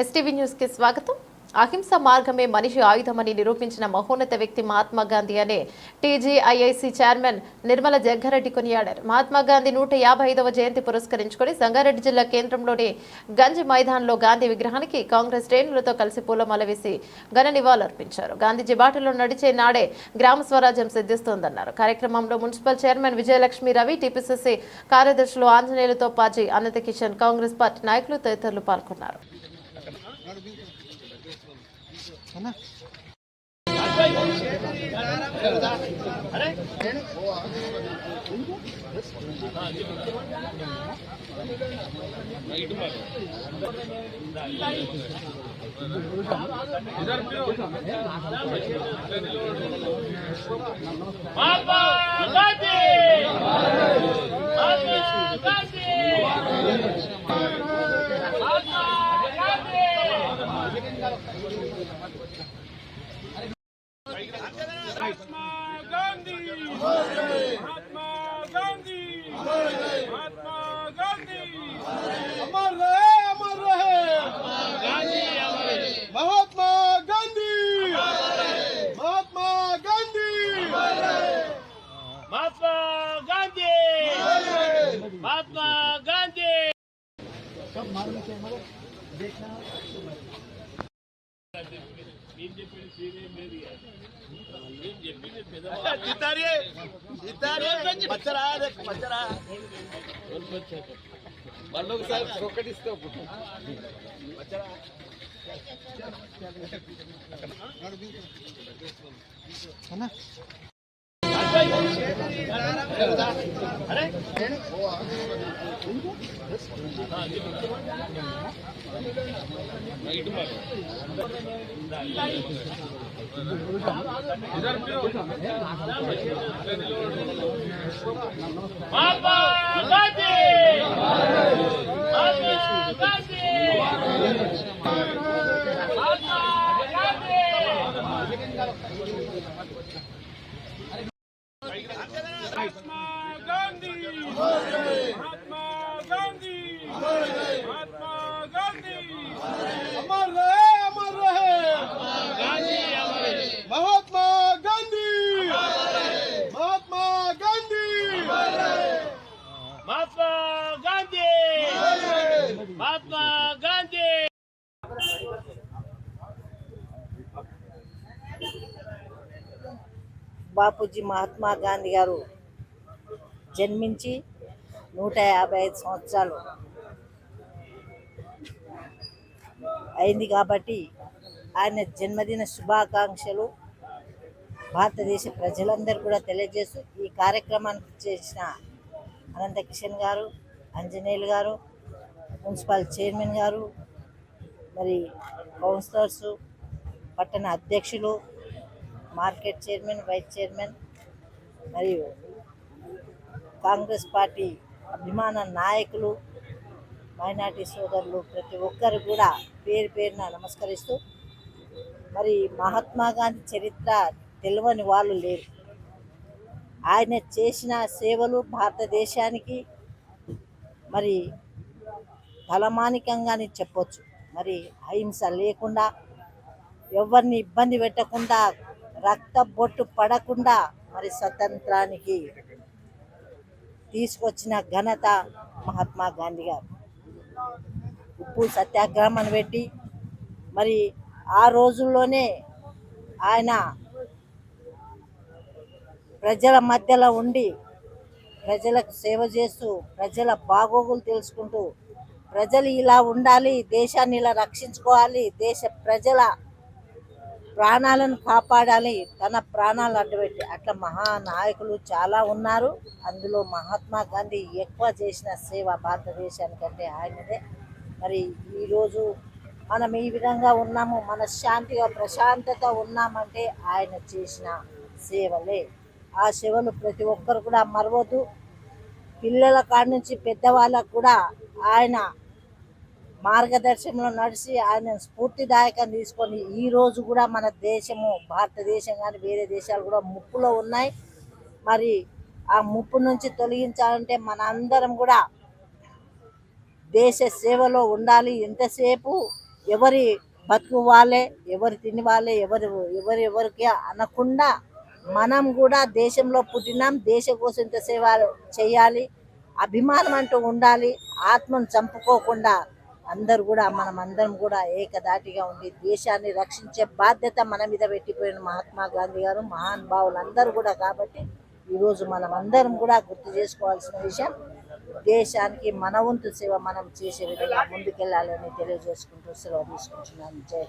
STV న్యూస్కి స్వాగతం. అహింస మార్గమే మనిషి ఆయుధమని నిరూపించిన మహోన్నత వ్యక్తి మహాత్మా గాంధీ అనే టీజీఐఐసి చైర్మన్ నిర్మల జగ్గారెడ్డి కొనియాడారు. మహాత్మా గాంధీ నూట యాభై ఐదవ జయంతి పురస్కరించుకొని సంగారెడ్డి జిల్లా కేంద్రంలోని గంజ్ మైదాన్లో గాంధీ విగ్రహానికి కాంగ్రెస్ శ్రేణులతో కలిసి పూలమాల వేసి ఘన నివాళులర్పించారు గాంధీజీ బాటలో నడిచే నాడే గ్రామ స్వరాజ్యం సిద్ధిస్తోందన్నారు. కార్యక్రమంలో municipal chairman Vijayalakshmi Ravi TPCC కార్యదర్శులు ఆంజనేయులతో పాజీ అనంత కిషన్ కాంగ్రెస్ పార్టీ నాయకులు తదితరులు పాల్గొన్నారు. பாப்பா गांधी। महात्मा गांधी। सब मालूम है देखना साहब सोकट है ना? गांधी महात्मा गांधी महात्मा బాపూజీ మహాత్మా గాంధీ గారు జన్మించి నూట యాభై ఐదు సంవత్సరాలు అయింది కాబట్టి ఆయన జన్మదిన శుభాకాంక్షలు భారతదేశ ప్రజలందరూ కూడా తెలియజేస్తూ ఈ కార్యక్రమానికి చేసిన అనంత కిషన్ గారు అంజనేయులు గారు మున్సిపల్ చైర్మన్ గారు మరి కౌన్సిలర్సు పట్టణ అధ్యక్షులు మార్కెట్ చైర్మన్ వైస్ చైర్మన్ మరియు కాంగ్రెస్ పార్టీ అభిమాన నాయకులు మైనార్టీ సోదరులు ప్రతి ఒక్కరు కూడా పేరు పేరున నమస్కరిస్తూ మరి మహాత్మా గాంధీ చరిత్ర తెలియని వాళ్ళు లేరు. ఆయన చేసిన సేవలు భారతదేశానికి మరి తలమానికంగానే చెప్పొచ్చు. మరి అహింస లేకుండా ఎవరిని ఇబ్బంది పెట్టకుండా రక్త బొట్టు పడకుండా మరి స్వతంత్రానికి తీసుకొచ్చిన ఘనత మహాత్మా గాంధీ గారు. ఉప్పు సత్యాగ్రహం అని పెట్టి మరి ఆ రోజుల్లోనే ఆయన ప్రజల మధ్యలో ఉండి ప్రజలకు సేవ చేస్తూ ప్రజల బాగోగులు తెలుసుకుంటూ ప్రజలు ఇలా ఉండాలి దేశాన్ని ఇలా రక్షించుకోవాలి దేశ ప్రజల ప్రాణాలను కాపాడాలి తన ప్రాణాలు అడ్డుపెట్టి. అట్లా మహానాయకులు చాలా ఉన్నారు. అందులో మహాత్మా గాంధీ ఎక్కువ చేసిన సేవ భారతదేశానికంటే ఆయనదే. మరి ఈరోజు మనం ఈ విధంగా ఉన్నాము మనశ్శాంతిగా ప్రశాంతత ఉన్నామంటే ఆయన చేసిన సేవలే. ఆ సేవలు ప్రతి ఒక్కరు కూడా మరవద్దు. పిల్లల కాడ నుంచి పెద్దవాళ్ళకు కూడా ఆయన మార్గదర్శనంలో నడిచి ఆయన స్ఫూర్తిదాయకం తీసుకొని ఈ రోజు కూడా మన దేశము భారతదేశం కానీ వేరే దేశాలు కూడా ముప్పులో ఉన్నాయి. మరి ఆ ముప్పు నుంచి తొలగించాలంటే మన అందరం కూడా దేశ సేవలో ఉండాలి. ఎంతసేపు ఎవరి బతుకు వాళ్ళే ఎవరి తిని వాళ్ళే ఎవరు ఎవరు ఎవరికి అనకుండా మనం కూడా దేశంలో పుట్టినాం దేశం కోసం ఇంత సేవ చేయాలి. అభిమానం అంటూ ఉండాలి. ఆత్మను చంపుకోకుండా అందరు కూడా మనం అందరం కూడా ఏకదాటిగా ఉండి దేశాన్ని రక్షించే బాధ్యత మన మీద పెట్టిపోయిన మహాత్మా గాంధీ గారు మహానుభావులు అందరూ కూడా కాబట్టి ఈరోజు మనం అందరం కూడా గుర్తు చేసుకోవాల్సిన విషయం దేశానికి మన వంతు సేవ మనం చేసే విధంగా ముందుకెళ్ళాలని తెలియజేసుకుంటూ సెలవు తీసుకుంటున్నాను. జై